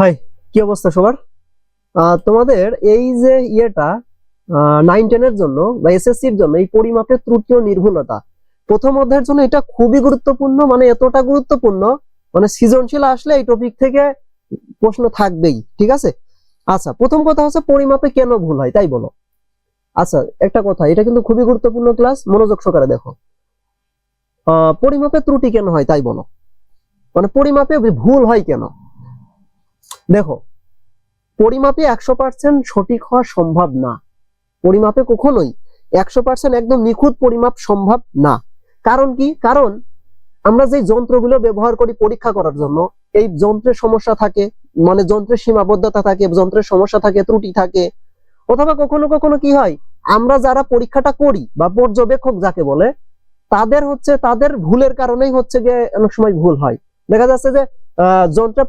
High কি অবস্থা সবার? তোমাদের এই যে ইয়েটা নাইন টেনের জন্য বা এসএসসির জন্য এই পরিমাপের ত্রুটি ও নির্ভুলতা, প্রথম অধ্যায়ের জন্য এটা খুবই গুরুত্বপূর্ণ মানে এতটা গুরুত্বপূর্ণ মানে সৃজনশীল আসলে এই টপিক থেকে প্রশ্ন থাকবেই, ঠিক আছে? আচ্ছা প্রথম কথা হচ্ছে পরিমাপে কেন ভুল হয়, তাই বলো। আচ্ছা একটা কথা, এটা কিন্তু খুবই গুরুত্বপূর্ণ ক্লাস মনোযোগ সহকারে দেখো। পরিমাপে ত্রুটি কেন হয়, তাই বলো। মানে পরিমাপে ভুল হয় কেন? দেখো, পরিমাপে একশো পার্সেন্ট সঠিক হওয়া সম্ভব না। পরিমাপে কখনোই একশো পার্সেন্ট একদম নিখুঁত পরিমাপ সম্ভব না। কারণ কি? কারণ আমরা যে যন্ত্রগুলো ব্যবহার করি পরীক্ষা করার জন্য, এই যন্ত্রের সমস্যা থাকে মানে যন্ত্রের সীমাবদ্ধতা থাকে, যন্ত্রের সমস্যা থাকে, ত্রুটি থাকে। অথবা কখনো কখনো কি হয়? আমরা যারা পরীক্ষাটা করি, বা পর্যবেক্ষক যাকে বলে, তাদের হচ্ছে, তাদের ভুলের কারণেই হচ্ছে গিয়ে অনেক সময় ভুল হয়। দেখা যাচ্ছে যে যন্ত্রে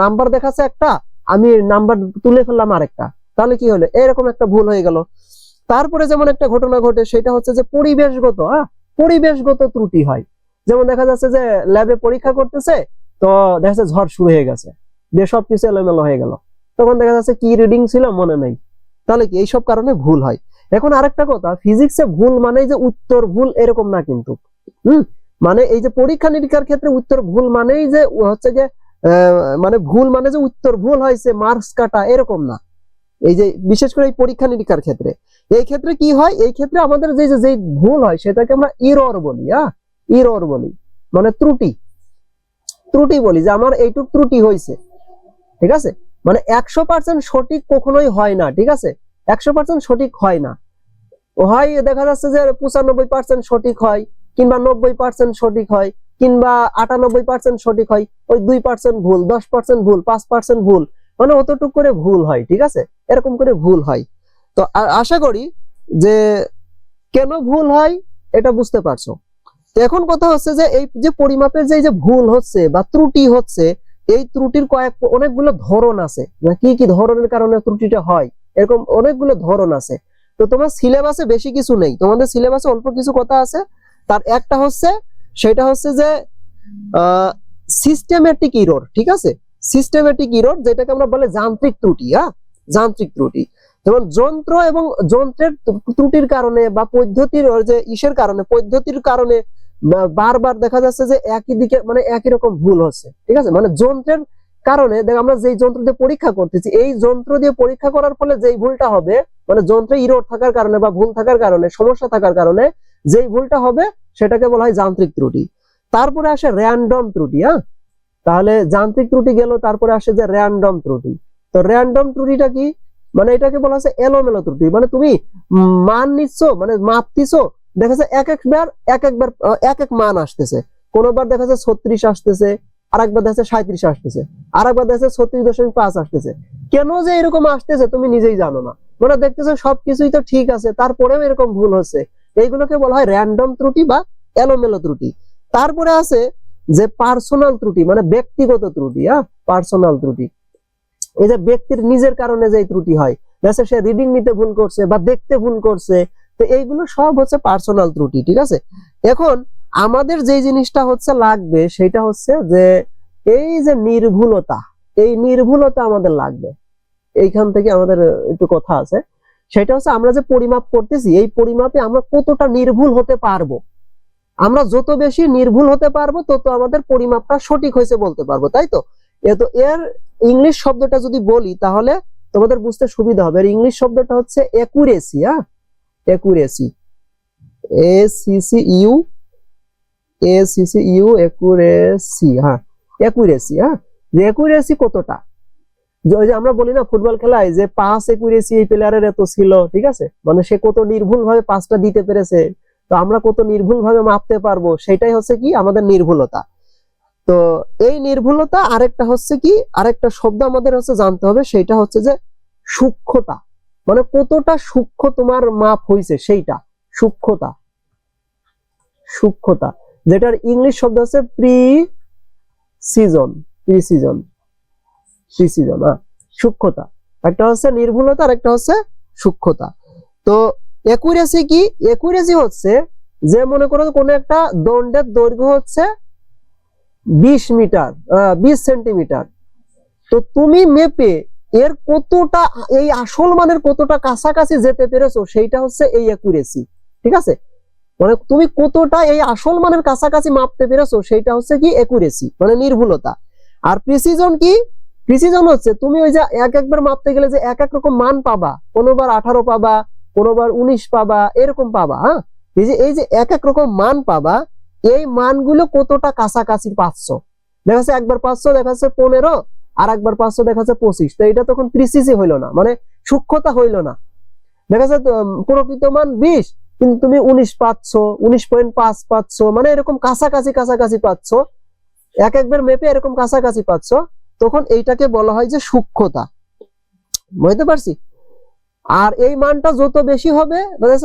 নাম্বার দেখাচ্ছে একটা, আমি নাম্বার তুলে ফেললাম আরেকটা। তাহলে কি হলো? এরকম একটা ভুল হয়ে গেল। তারপরে যেমন একটা ঘটনা ঘটে, সেটা হচ্ছে যে পরিবেশগত হ্যাঁ? পরিবেশগত ত্রুটি হয়। যেমন দেখা যাচ্ছে যে ল্যাবে পরীক্ষা করতেছে, তো দেখা যাচ্ছে ঝড় শুরু হয়ে গেছে। দিয়ে সবকিছু এলোমেলো হয়ে গেল। তখন দেখা যাচ্ছে কি রিডিং ছিল মনে নেই। তাহলে কি এইসব কারণে ভুল হয়? এখন আরেকটা কথা ফিজিক্সে ভুল মানে যে উত্তর ভুল এরকম না কিন্তু। হুম? মানে এই যে পরীক্ষা নিরীক্ষার ক্ষেত্রে উত্তর ভুল মানেই যে হচ্ছে যে মানে ভুল মানে যে উত্তর ভুল হয়েছে মার্কস কাটা, এরকম না। এই যে, বিশেষ করে এই পরীক্ষা নিরীক্ষার ক্ষেত্রে। এই ক্ষেত্রে কি হয়? এই ক্ষেত্রে আমাদের যে যে ভুল হয়, সেটাকে আমরা ইরর বলি হ্যাঁ? ইরর বলি। মানে ত্রুটি। ত্রুটি বলি, যে আমার এইটুক ত্রুটি হয়েছে। ঠিক আছে? মানে একশো পার্সেন্ট সঠিক কখনোই হয় না, ঠিক আছে? একশো পার্সেন্ট সঠিক হয় না। হয়, দেখা যাচ্ছে যে পঁচানব্বই পার্সেন্ট সঠিক হয়। কিংবা নব্বই পার্সেন্ট সঠিক হয়, কিংবা আটানব্বই পার্সেন্ট সঠিক হয়, ওই দুই পার্সেন্ট ভুল, দশ পার্সেন্ট ভুল, পাঁচ পার্সেন্ট ভুল মানে অতটুক করে ভুল হয়, ঠিক আছে? এরকম করে ভুল হয়। তো আশা করি যে কেন ভুল হয় এটা বুঝতে পারছ। এখন কথা হচ্ছে যে এই যে পরিমাপের যে যে ভুল হচ্ছে বা ত্রুটি হচ্ছে, এই ত্রুটির কয়েক, অনেকগুলো ধরন আছে। না কি কি ধরনের কারণে ত্রুটিটা হয়? এরকম অনেকগুলো ধরন আছে। তো তোমার সিলেবাসে বেশি কিছু নেই। তোমাদের সিলেবাসে অল্প কিছু কথা আছে। তার একটা হচ্ছে, সেটা হচ্ছে যে সিস্টেমেটিক ইরোর ঠিক আছে? সিস্টেমেটিক ইরোর যেটাকে আমরা বলে যান্ত্রিক ত্রুটি হ্যাঁ? যান্ত্রিক ত্রুটি। যেমন যন্ত্র এবং যন্ত্রের ত্রুটির কারণে বা পদ্ধতির যে ইসের কারণে, পদ্ধতির কারণে বারবার দেখা যাচ্ছে যে একই দিকে মানে একই রকম ভুল হচ্ছে, ঠিক আছে? মানে যন্ত্রের কারণে, দেখ, আমরা যেই যন্ত্র দিয়ে পরীক্ষা করতেছি, এই যন্ত্র দিয়ে পরীক্ষা করার ফলে যেই ভুলটা হবে মানে যন্ত্রে ইরোর থাকার কারণে বা ভুল থাকার কারণে, সমস্যা থাকার কারণে, যেই ভুলটা হবে সেটাকে বলা হয় যান্ত্রিক ত্রুটি। তারপরে আসে র্যান্ডম ত্রুটি হ্যাঁ? তাহলে যান্ত্রিক ত্রুটি গেল, তারপরে আসে যে র্যান্ডম ত্রুটি। তো র্যান্ডম ত্রুটিটা কি? মানে এটাকে বলা হচ্ছে এলোমেলো ত্রুটি। মানে তুমি মান নিচ্ছ মানে মাপতিছো দেখা যাচ্ছে এক একবার এক একবার এক এক মান আসতেছে। কোনোবার দেখা যাচ্ছে ছত্রিশ আসতেছে আর একবার দেখা যাচ্ছে সাঁত্রিশ আসতেছে, আরেকবার দেখা যাচ্ছে ছত্রিশ দশমিক পাঁচ আসতেছে। কেন যে এরকম আসতেছে তুমি নিজেই জানো না। মানে দেখতেছো সবকিছুই তো ঠিক আছে, তারপরেও এরকম ভুল হচ্ছে। এইগুলোকে বলা হয় র্যান্ডম ত্রুটি বা এলোমেলো ত্রুটি। তারপরে আছে যে পার্সোনাল ত্রুটি মানে ব্যক্তিগত ত্রুটি হ্যাঁ? পার্সোনাল ত্রুটি। এই যে ব্যক্তির নিজের কারণে যে ত্রুটি হয় দেখা সে রিডিং নিতে ভুল করছে বা দেখতে ভুল করছে, তো এইগুলো সব হচ্ছে পার্সোনাল ত্রুটি, ঠিক আছে? এখন আমাদের যে জিনিসটা হচ্ছে লাগবে, সেটা হচ্ছে যে এই যে নির্ভুলতা, এই নির্ভুলতা আমাদের লাগবে। এইখান থেকে আমাদের একটু কথা আছে। সেটা হচ্ছে আমরা যে পরিমাপ করতেছি, এই পরিমাপে আমরা কতটা নির্ভুল হতে পারব? আমরা যত বেশি নির্ভুল হতে পারব, তত আমাদের পরিমাপটা সঠিক হয়েছে বলতে পারব, তাই তো? তো এর ইংলিশ শব্দটা যদি বলি, তাহলে তোমাদের বুঝতে সুবিধা হবে। এর ইংলিশ শব্দটা হচ্ছে একুরেসি হ্যাঁ? Accuracy A C U A C U accuracy হ্যাঁ? একুরেসি হ্যাঁ? একুরেসি কতটা? আমরা বলি না ফুটবল খেলায় যে পাস একুরেসি এই প্লেয়ারের এত ছিল, ঠিক আছে? মানে সে কত নির্ভুল ভাবে পাসটা দিতে পেরেছে। তো আমরা কত নির্ভুল ভাবে মাপতে পারব, সেটাই হচ্ছে কি আমাদের নির্ভুলতা। তো এই নির্ভুলতা আরেকটা হচ্ছে কি, আরেকটা শব্দ আমাদের হচ্ছে জানতে হবে, সেটা হচ্ছে যে সূক্ষ্মতা। মানে কতটা সূক্ষ্ম তোমার মাপ হয়েছে সেইটা। সূক্ষ্মতা। সূক্ষ্মতা। যেটার ইংলিশ শব্দ হচ্ছে precision precision precision হ্যাঁ? সূক্ষ্মতা। একটা হচ্ছে নির্ভুলতা আর একটা হচ্ছে সূক্ষ্মতা। তো একুরেসি কি? একুরেসি হচ্ছে যে মনে করো কোনো একটা দণ্ডের দৈর্ঘ্য হচ্ছে বিশ মিটার বিশ সেন্টিমিটার। তো তুমি মেপে এর কতটা, এই আসল মানের কতটা কাছাকাছি যেতে পেরেছ, সেইটা হচ্ছে এই অ্যাকুরেসি ঠিক আছে? মানে তুমি কতটা এই আসল মানের কাছাকাছি মাপতে পেরেছ, সেইটা হচ্ছে কি অ্যাকুরেসি মানে নির্ভুলতা। আর প্রিসিজন কি? প্রিসিজন হচ্ছে, তুমি ওই যে এক একবার মাপতে গেলে যে এক এক রকম মান পাবা। কোনোবার আঠারো পাবা, কোনোবার উনিশ পাবা, এরকম পাবা হ্যাঁ? এই যে এই যে এক এক রকম মান পাবা, এই মানগুলো কতটা কাছাকাছি পাচ্ছ? দেখা যাচ্ছে একবার পাঁচশো, দেখা যাচ্ছে পনেরো, আর একবার পাঁচশো, দেখা যাচ্ছে পঁচিশ। তো এটা তখন প্রিসিসি হইল না মানে সূক্ষ্মতা হইল না। দেখা যাচ্ছে প্রকৃত মান বিশ, কিন্তু তুমি উনিশ পাচ্ছ, উনিশ পয়েন্ট পাঁচ পাচ্ছ মানে এরকম কাছাকাছি কাছাকাছি পাচ্ছ। এক একবার মেপে এরকম কাছাকাছি পাচ্ছ। তখন এইটাকে বলা হয় যে সূক্ষ্মতা। বুঝতে পারছি? আর এই মানটা যত বেশি হবে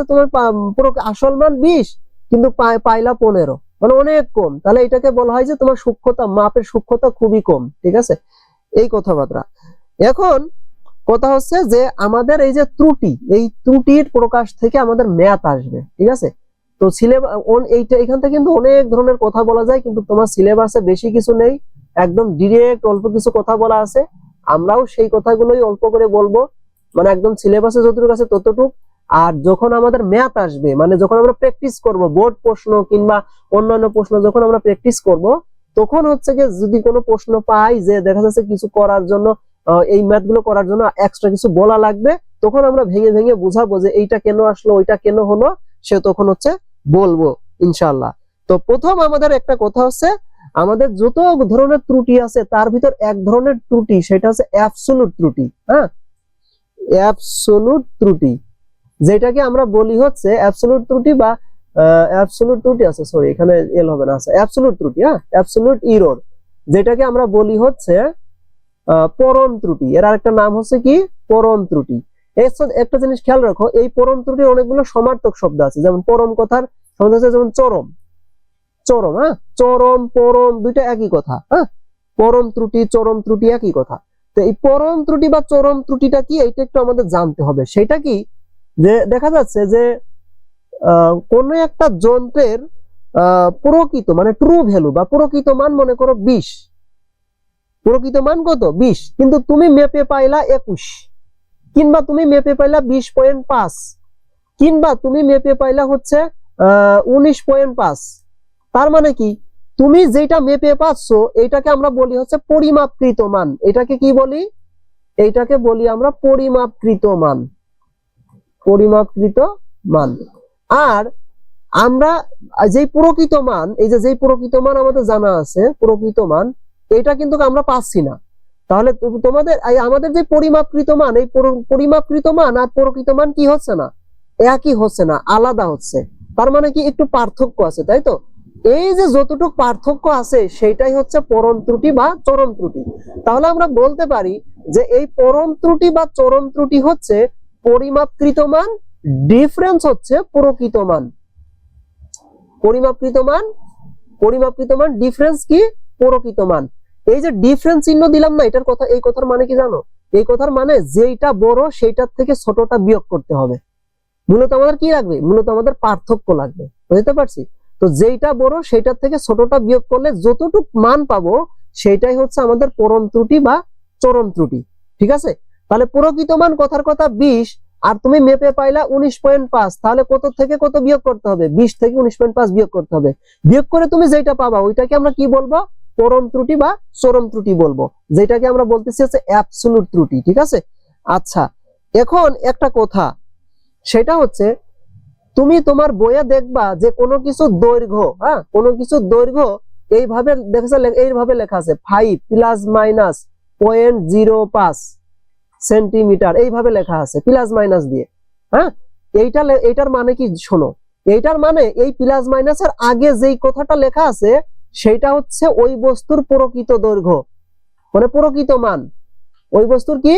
তোমার পুরো আসল মান বিশ, কিন্তু পাইলা পনেরো। মানে অনেক কম। তাহলে এটাকে বলা হয় যে তোমার সূক্ষ্মতা, মাপের সূক্ষ্মতা খুবই কম, ঠিক আছে? এই কথাবার্তা। এখন কথা হচ্ছে যে আমাদের এই যে ত্রুটি, এই ত্রুটির প্রকাশ থেকে আমাদের ম্যাথ আসবে, ঠিক আছে? তো সিলেবাস এইটা এখান থেকে কিন্তু অনেক ধরনের কথা বলা যায়, কিন্তু তোমার সিলেবাসে বেশি কিছু নেই। একদম ডিরেক্ট অল্প কিছু কথা বলা আছে। আমরাও সেই কথাগুলোই অল্প করে বলব। মানে একদম সিলেবাসে যতটুকু আছে ততটুক। আর যখন আমাদের ম্যাথ আসবে মানে যখন আমরা প্র্যাকটিস করব বোর্ড প্রশ্ন কিংবা অন্যান্য প্রশ্ন যখন আমরা প্র্যাকটিস করব, তখন হচ্ছে যে যদি কোনো প্রশ্ন পাই যে দেখা যাচ্ছে কিছু করার জন্য এই ম্যাথগুলো করার জন্য এক্সট্রা কিছু বলা লাগবে, তখন আমরা ভেঙে ভেঙে বুঝাবো যে এইটা কেন আসলো, ওইটা কেন হলো, সে তখন হচ্ছে বলব ইনশাল্লাহ তো প্রথম আমাদের একটা কথা হচ্ছে আমাদের যত ধরনের ত্রুটি আছে, তার ভিতর এক ধরনের ত্রুটি, সেটা হচ্ছে অ্যাবসোলুট ত্রুটি হ্যাঁ? অ্যাবসোলুট ত্রুটি, যেটাকে আমরা বলি হচ্ছে অ্যাবসোলুট ত্রুটি বা অ্যাবসোলুট ত্রুটি আছে সরি এখানে এল হবে না আছে অ্যাবসোলুট ত্রুটি হ্যাঁ? অ্যাবসোলুট ইরোর যেটাকে আমরা বলি হচ্ছে পরম ত্রুটি, এর আরেকটা নাম হচ্ছে কি? পরম ত্রুটি। একটা জিনিস খেয়াল রাখো, এই পরম ত্রুটির অনেকগুলো সমার্থক শব্দ আছে, যেমন পরম কথার শব্দ হচ্ছে যেমন চরম চরম হ্যাঁ? চরম পরম দুইটা একই কথা হ্যাঁ? পরম ত্রুটি চরম ত্রুটি একই কথা। তো এই পরম ত্রুটি বা চরম ত্রুটিটা কি? এটা একটু আমাদের জানতে হবে। সেটা কি? যে দেখা যাচ্ছে যে কোন একটা যন্ত্রের প্রকৃত মানে ট্রু ভ্যালু বা প্রকৃত মান মনে করো বিশ। প্রকৃত মান কত? বিশ। কিন্তু তুমি মেপে পাইলা একুশ। কিংবা তুমি মেপে পাইলা বিশ পয়েন্ট পাঁচ। কিংবা তুমি মেপে পাইলা হচ্ছে, আহ, উনিশ পয়েন্ট পাঁচ। তার মানে কি? তুমি যেটা মেপে পাচ্ছ, এটাকে আমরা বলি হচ্ছে পরিমাপকৃত মান। এটাকে কি বলি? এইটাকে বলি আমরা পরিমাপকৃত মান। পরিমাপকৃত মান। আর আমরা যেই প্রকৃত মান, এই যে প্রকৃত মান আমাদের জানা আছে, প্রকৃত মান, এটা কিন্তু আমরা পাচ্ছি না। তাহলে তোমাদের আমাদের যে পরিমাপকৃত মান, এই পরিমাপকৃত মান আর প্রকৃত মান কি হচ্ছে না? একই হচ্ছে না, আলাদা হচ্ছে। তার মানে কি একটু পার্থক্য আছে, তাই তো? এই যে যতটুকু পার্থক্য আছে সেটাই হচ্ছে পরম ত্রুটি বা চরম ত্রুটি। তাহলে আমরা বলতে পারি যে এই পরম ত্রুটি বা চরম ত্রুটি হচ্ছে পরিমাপকৃত মান ডিফারেন্স হচ্ছে প্রকৃত মান। পরিমাপকৃত মান পরিমাপকৃত মান ডিফারেন্স কি? প্রকৃত মান। এই যে ডিফারেন্স চিহ্ন দিলাম না, এটার কথা, এই কথার মানে কি জানো? এই কথার মানে যেইটা বড়, সেইটার থেকে ছোটটা বিয়োগ করতে হবে। মূলত আমাদের কি লাগবে? মূলত আমাদের পার্থক্য লাগবে। বুঝতে পারছি? তো যেইটা বড় সেটার থেকে ছোটটা বিয়োগ করলে যতটুক মান পাবো সেটাই হচ্ছে আমাদের পরম ত্রুটি বা চরম ত্রুটি, ঠিক আছে? তাহলে প্রকৃত মান কথার কথা বিশ, আর তুমি মেপে পাইলা উনিশ পয়েন্ট পাঁচ, তাহলে কত থেকে কত বিয়োগ করতে হবে? বিশ থেকে উনিশ পয়েন্ট পাঁচ বিয়োগ করতে হবে। বিয়োগ করে তুমি যেটা পাবা, ওইটাকে আমরা কি বলব? পরম ত্রুটি বা চরম ত্রুটি বলব। যেটাকে আমরা বলতেছি হচ্ছে অ্যাবসোলুট ত্রুটি, ঠিক আছে? আচ্ছা এখন একটা কথা, সেটা হচ্ছে তুমি তোমার বইয়ে দেখবা যে কোনো কিছু দৈর্ঘ্য হ্যাঁ? কোনো কিছু দৈর্ঘ্য এইভাবে দেখেছে? এইভাবে লেখা আছে five plus minus point zero পাঁচ সেন্টিমিটার এইভাবে লেখা আছে প্লাস মাইনাস দিয়ে হ্যাঁ? এইটা এইটার মানে কি শোনো? এইটার মানে এই প্লাস মাইনাসের আগে যেই কথাটা লেখা আছে সেটা হচ্ছে ওই বস্তুর প্রকৃত দৈর্ঘ্য মানে প্রকৃত মান। ওই বস্তুর কি?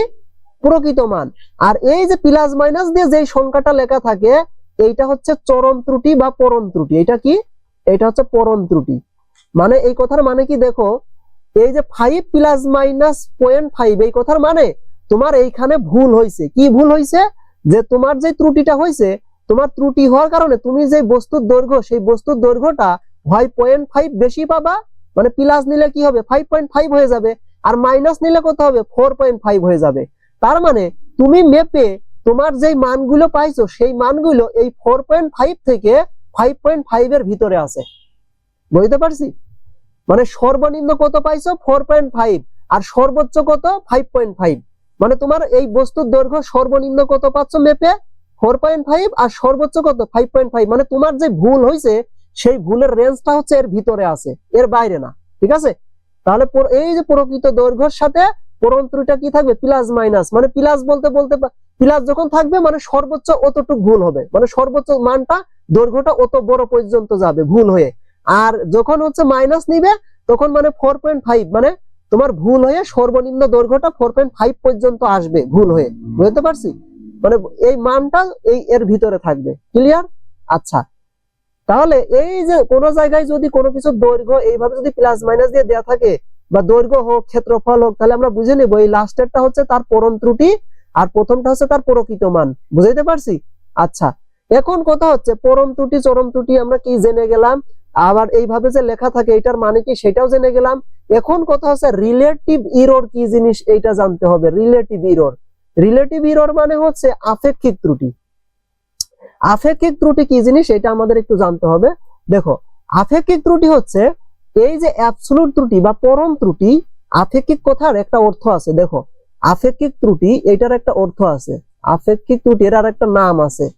প্রকৃত মান। আর এই যে প্লাস মাইনাস দিয়ে যেই সংখ্যাটা লেখা থাকে এইটা হচ্ছে চরম ত্রুটি বা পরম ত্রুটি। এটা কি? এটা হচ্ছে পরম ত্রুটি। মানে এই কথার মানে কি দেখো? এই যে five plus minus point five এই কথার মানে তোমার এইখানে ভুল হয়েছে কি ভুল হয়েছে যে তোমার যে ত্রুটিটা হয়েছে তোমার ত্রুটি হওয়ার কারণে তুমি যে বস্তুর দৈর্ঘ্য, সেই বস্তুর দৈর্ঘ্যটা হয় পয়েন্ট ফাইভ বেশি পাবা মানে প্লাস নিলে কি হবে? ফাইভ পয়েন্ট ফাইভ হয়ে যাবে। আর মাইনাস নিলে কত হবে? ফোর পয়েন্ট ফাইভ হয়ে যাবে। তার মানে তুমি মেপে তোমার যেই মানগুলো পাইছো, সেই মানগুলো এই ফোর পয়েন্ট ফাইভ থেকে ফাইভ পয়েন্ট ফাইভ এর ভিতরে আছে। বুঝতে পারছি? মানে সর্বনিম্ন কত পাইছো? ফোর পয়েন্ট ফাইভ আর সর্বোচ্চ কত? ফাইভ পয়েন্ট ফাইভ মানে তোমার এই বস্তুর দৈর্ঘ্য সর্বনিম্ন কত পাচ্ছ মেপে? ফোর পয়েন্ট ফাইভ আর সর্বোচ্চ কত? ফাইভ পয়েন্ট ফাইভ মানে তোমার যে ভুল হয়েছে সেই ভুলের রেঞ্জটা হচ্ছে এর ভিতরে আছে, এর বাইরে না। ঠিক আছে? তাহলে এই যে প্রকৃত দৈর্ঘ্যের সাথে পরন্তরুটা কি থাকবে? প্লাস মাইনাস মানে প্লাস বলতে বলতে প্লাস যখন থাকবে মানে সর্বোচ্চ অতটুকু ভুল হবে। মানে সর্বোচ্চ মানটা, দৈর্ঘ্যটা অত বড় পর্যন্ত যাবে ভুল হয়ে। আর যখন হচ্ছে মাইনাস নিবে, তখন মানে ফোর মানে তোমার ভুল হয়ে সর্বনিম্ন দৈর্ঘ্যটা ফোর পর্যন্ত আসবে ভুল হয়ে। বুঝতে পারছি? মানে এই মানটা এই এর ভিতরে থাকবে। ক্লিয়ার আচ্ছা। তাহলে এই যে কোন জায়গায় যদি কোনো কিছু দৈর্ঘ্য এইভাবে যদি প্লাস মাইনাস দিয়ে দেওয়া থাকে, বা দৈর্ঘ্য হোক, ক্ষেত্রফল হোক, তাহলে আমরা বুঝে নেব এই লাস্টেরটা হচ্ছে তার পরম ত্রুটি আর প্রথমটা হচ্ছে তার প্রকৃত মান। বুঝাইতে পারছি? আচ্ছা এখন কথা হচ্ছে পরম ত্রুটি, চরম ত্রুটি আমরা কি জেনে গেলাম? আবার এইভাবে যে লেখা থাকে, এটার মানে কি সেটাও জেনে গেলাম। এখন কথা হচ্ছে রিলেটিভ ইরর কি জিনিস, এইটা জানতে হবে। রিলেটিভ ইরর রিলেটিভ ইরর মানে হচ্ছে আপেক্ষিক ত্রুটি। আপেক্ষিক ত্রুটি কি জিনিস, এটা আমাদের একটু জানতে হবে। দেখো, আপেক্ষিক ত্রুটি হচ্ছে এই যে অ্যাবসলুট ত্রুটি বা পরম ত্রুটি, আপেক্ষিক কথার একটা অর্থ আছে। দেখো আপেক্ষিক ত্রুটি, এটার একটা অর্থ আছে। আপেক্ষিক ত্রুটির আর একটা নাম আছে।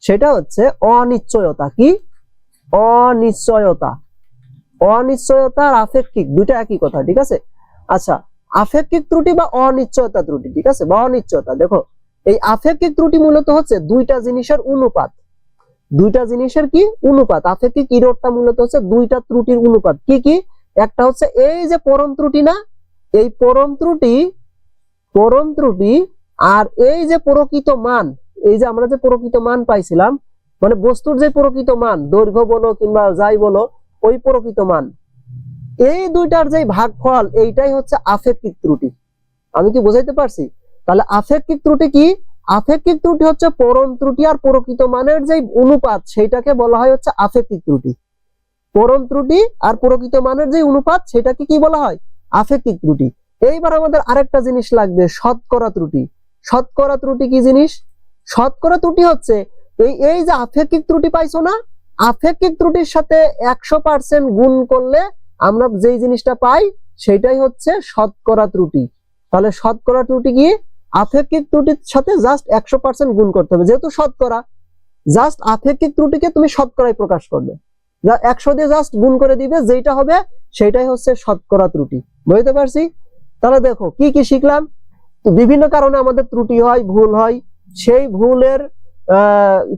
সেটা হচ্ছে অনিশ্চয়তা। কি? অনিশ্চয়তা। অনিশ্চয়তা আর আপেক্ষিক দুইটা একই কথা, ঠিক আছে? আচ্ছা আপেক্ষিক ত্রুটি বা অনিশ্চয়তা ত্রুটি, ঠিক আছে? বা অনিশ্চয়তা, দেখো, এই আপেক্ষিক ত্রুটি মূলত হচ্ছে দুইটা জিনিসের অনুপাত। দুইটা জিনিসের কি? অনুপাত। আপেক্ষিক ইরোডটা মূলত হচ্ছে দুইটা ত্রুটির অনুপাত। কি কি? একটা হচ্ছে এই যে পরম ত্রুটি না? এই পরম ত্রুটি পরম ত্রুটি আর এই যে প্রকৃত মান, এই যে আমরা যে প্রকৃত মান পাইছিলাম মানে বস্তুর যে প্রকৃত মান, দৈর্ঘ্য বলো কিংবা যাই বলো, ওই প্রকৃত মান। এই দুইটার যে ভাগফল, এইটাই হচ্ছে আপেক্ষিক ত্রুটি। আমি কি বোঝাইতে পারছি? তাহলে আপেক্ষিক ত্রুটি কি? আপেক্ষিক ত্রুটি হচ্ছে পরম ত্রুটি আর প্রকৃত মানের যে অনুপাত, সেইটাকে বলা হয় হচ্ছে আপেক্ষিক ত্রুটি। পরম ত্রুটি আর প্রকৃত মানের যে অনুপাত, সেটাকে কি বলা হয়? আপেক্ষিক ত্রুটি। এইবার আমাদের আরেকটা জিনিস লাগবে, শতকরা ত্রুটি। শতকরা ত্রুটি কি জিনিস? শতকরা ত্রুটি হচ্ছে, এই এই যে আপেক্ষিক ত্রুটি পাইছো না, আপেক্ষিক ত্রুটির সাথে একশো পার্সেন্ট গুণ করলে আমরা যেই জিনিসটা পাই, সেটাই হচ্ছে শতকরা ত্রুটি। তাহলে শতকরা ত্রুটি কি? আপেক্ষিক ত্রুটির সাথে জাস্ট একশো পার্সেন্ট গুণ করতে হবে। যেহেতু শতকরা জাস্ট আপেক্ষিক ত্রুটিকে তুমি শতকরায় প্রকাশ করবে। একশো দিয়ে জাস্ট গুণ করে দিবে যেটা হবে, সেটাই হচ্ছে শতকরা ত্রুটি। বুঝতে পারছি? তাহলে দেখো, কি কি শিখলাম? বিভিন্ন কারণে আমাদের ত্রুটি হয়, ভুল হয়। সেই ভুলের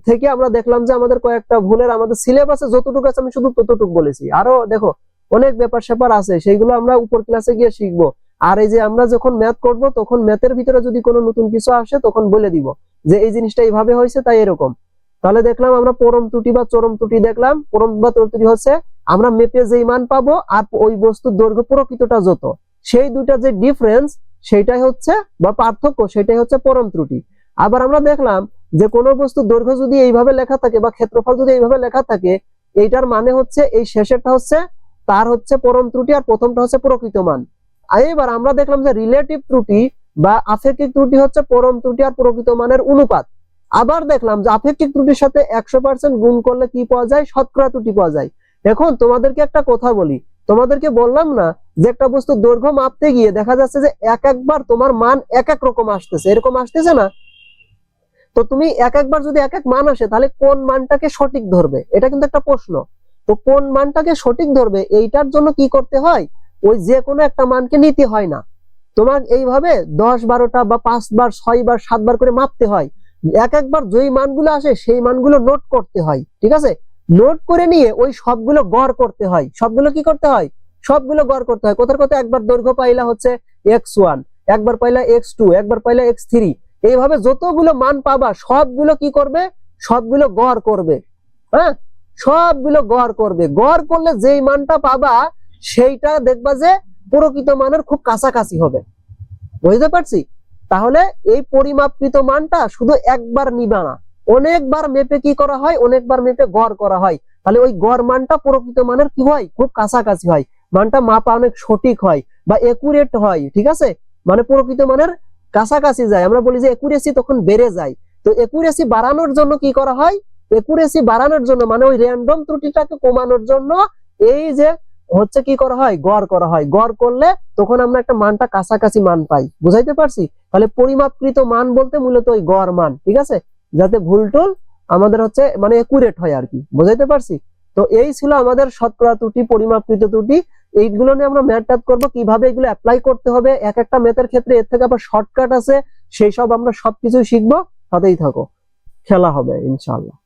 থেকে আমরা দেখলাম যে আমাদের কয়েকটা ভুলের আমাদের সিলেবাসে যতটুকু আছে আমি শুধু ততটুকু বলেছি। আরও দেখো, অনেক ব্যাপার স্যাপার আছে, সেইগুলো আমরা উপর ক্লাসে গিয়ে শিখব। আর এই যে আমরা যখন ম্যাথ করব, তখন ম্যাথের ভিতরে যদি কোনো নতুন কিছু আসে, তখন বলে দিব যে এই জিনিসটা এইভাবে হয়েছে, তাই এরকম। তাহলে দেখলাম আমরা পরম ত্রুটি বা চরম ত্রুটি দেখলাম। পরম বা ত্রুটি হচ্ছে, আমরা মেপে যেই মান পাবো, আর ওই বস্তুর দৈর্ঘ্য প্রকৃতটা যত। সেই দুইটা যে ডিফারেন্স সেটাই হচ্ছে বা পার্থক্য, সেটাই হচ্ছে পরম ত্রুটি। আবার আমরা দেখলাম যে কোনো বস্তু দৈর্ঘ্য যদি এইভাবে লেখা থাকে বা ক্ষেত্রফল যদি এইভাবে লেখা থাকে, এইটার মানে হচ্ছে এই শেষেরটা হচ্ছে তার হচ্ছে পরম ত্রুটি আর প্রথমটা হচ্ছে প্রকৃত মান। এবার আমরা দেখলাম যে রিলেটিভ ত্রুটি বা আপেক্ষিক ত্রুটি হচ্ছে পরম ত্রুটি আর প্রকৃত মানের অনুপাত। আবার দেখলাম যে আপেক্ষিক ত্রুটির সাথে একশো পার্সেন্ট গুণ করলে কি পাওয়া যায়? শতকরা ত্রুটি পাওয়া যায়। এখন তোমাদেরকে একটা কথা বলি। তোমাদেরকে বললাম না যে একটা বস্তু দৈর্ঘ্য মাপতে গিয়ে দেখা যাচ্ছে যে এক একবার তোমার মান এক এক রকম আসতেছে, এরকম আসতেছে না। তো তুমি এক একবার যদি এক এক মান আসে, তাহলে কোন মানটাকে সঠিক ধরবে? এটা কিন্তু একটা প্রশ্ন। তো কোন মানটাকে সঠিক ধরবে, এইটার জন্য কি করতে হয়? ওই যে কোনো একটা মানকে নিতে হয় না। তোমার এইভাবে দশ বারোটা বা পাঁচবার ছয়বার সাতবার করে মাপতে হয়। এক একবার যেই মানগুলো আসে, সেই মানগুলো নোট করতে হয়, ঠিক আছে? নোট করে নিয়ে ওই সবগুলো গড় করতে হয়। সবগুলো কি করতে হয়? সবগুলো গড় করতে হয়। কোথার কোথায়? একবার দৈর্ঘ্য পাইলা হচ্ছে এক্স ওয়ান একবার পাইলা এক্স টু একবার পাইলা এক্স থ্রি এইভাবে যতগুলো মান পাবা, সবগুলো কি করবে? সবগুলো গড় করবে। হ্যাঁ? সবগুলো গড় করবে। গড় করলে যেই মানটা পাবা, সেইটা দেখবা যে প্রকৃত মানের খুব কাছাকাছি হবে। বুঝতে পারছি? তাহলে এই পরিমাপকৃত মানটা শুধু একবার নিবা না। অনেকবার মেপে কি করা হয়? অনেকবার মেপে গড় করা হয়। তাহলে ওই গড় মানটা প্রকৃত মানের কি হয়? খুব কাছাকাছি হয়। মানটা মাপা অনেক সঠিক হয় বা একুরেট হয়, ঠিক আছে? মানে প্রকৃত মানের কাছাকাছি যায়। আমরা বলি যে একুরেসি তখন বেড়ে যায়। তো একুরেসি বাড়ানোর জন্য কি করা হয়? একুরেসি বাড়ানোর জন্য মানে ওই র্যান্ডম ত্রুটিটাকে কমানোর জন্য এই যে হচ্ছে কি করা হয়? গড় করা হয়। গড় করলে তখন আমরা একটা মানটা কাছাকাছি মান পাই। বুঝাইতে পারছি? তাহলে পরিমাপকৃত মান বলতে মূলত ওই গড় মান, ঠিক আছে? যাতে ভুল টুল আমাদের হচ্ছে মানে একুরেট হয় আর কি। বুঝাইতে পারছি? তো এই ছিল আমাদের শতকরা ত্রুটি, পরিমাপকৃত ত্রুটি। এইগুলো নিয়ে আমরা ম্যাথ ট্যাথ করব, কীভাবে এগুলো অ্যাপ্লাই করতে হবে, এক একটা ম্যাথের ক্ষেত্রে এর থেকে আবার শর্টকাট আছে, সেই সব আমরা সবকিছু শিখব, সাথেই থাকো। খেলা হবে, ইনশাআল্লাহ।